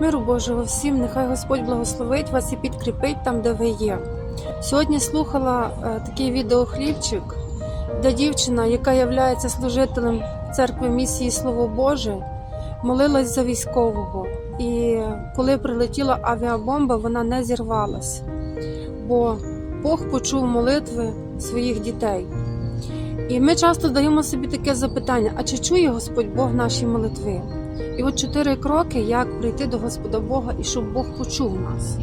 Миру Божого всім, нехай Господь благословить вас і підкріпить там, де ви є. Сьогодні слухала е, такий відеохлібчик, де дівчина, яка є служителем церкви місії Слово Боже, молилась за військового. І коли прилетіла авіабомба, вона не зірвалась, бо Бог почув молитви своїх дітей. І ми часто даємо собі таке запитання: а чи чує Господь Бог наші молитви? І от чотири кроки, як прийти до Господа Бога і щоб Бог почув нас.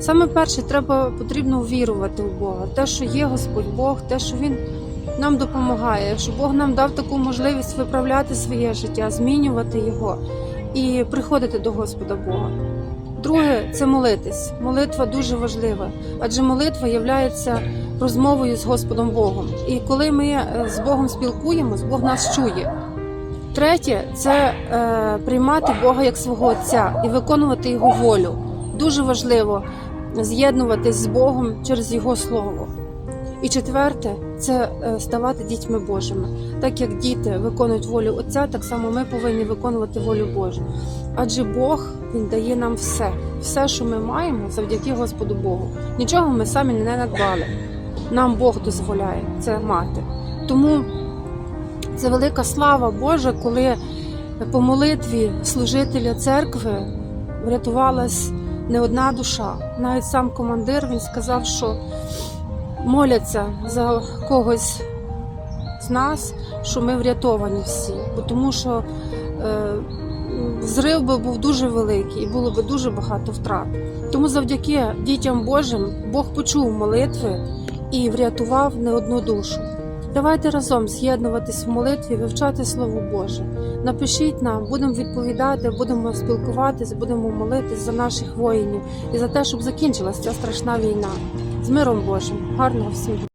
Саме перше, треба потрібно вірувати в Бога, те, що є Господь Бог, те, що Він нам допомагає, що Бог нам дав таку можливість виправляти своє життя, змінювати його і приходити до Господа Бога. Друге це молитись. Молитва дуже важлива, адже молитва є розмовою з Господом Богом. І коли ми е, з Богом спілкуємось, Бог нас чує. Третє це е, приймати Бога як свого Отця і виконувати Його волю. Дуже важливо з'єднуватись з Богом через Його Слово. І четверте це е, ставати дітьми Божими. Так як діти виконують волю Отця, так само ми повинні виконувати волю Божу. Адже Бог Він дає нам все, все, що ми маємо, завдяки Господу Богу. Нічого ми самі не надбали. Нам Бог дозволяє це мати. Тому це велика слава Божа, коли по молитві служителя церкви врятувалась не одна душа. Навіть сам командир він сказав, що моляться за когось з нас, що ми врятовані всі, Бо тому що е, зрив би був дуже великий і було б дуже багато втрат. Тому завдяки дітям Божим Бог почув молитви і врятував не одну душу. Давайте разом з'єднуватись в молитві, вивчати Слово Боже. Напишіть нам, будемо відповідати, будемо спілкуватись, будемо молитись за наших воїнів і за те, щоб закінчилася ця страшна війна. З миром Божим, гарного всім.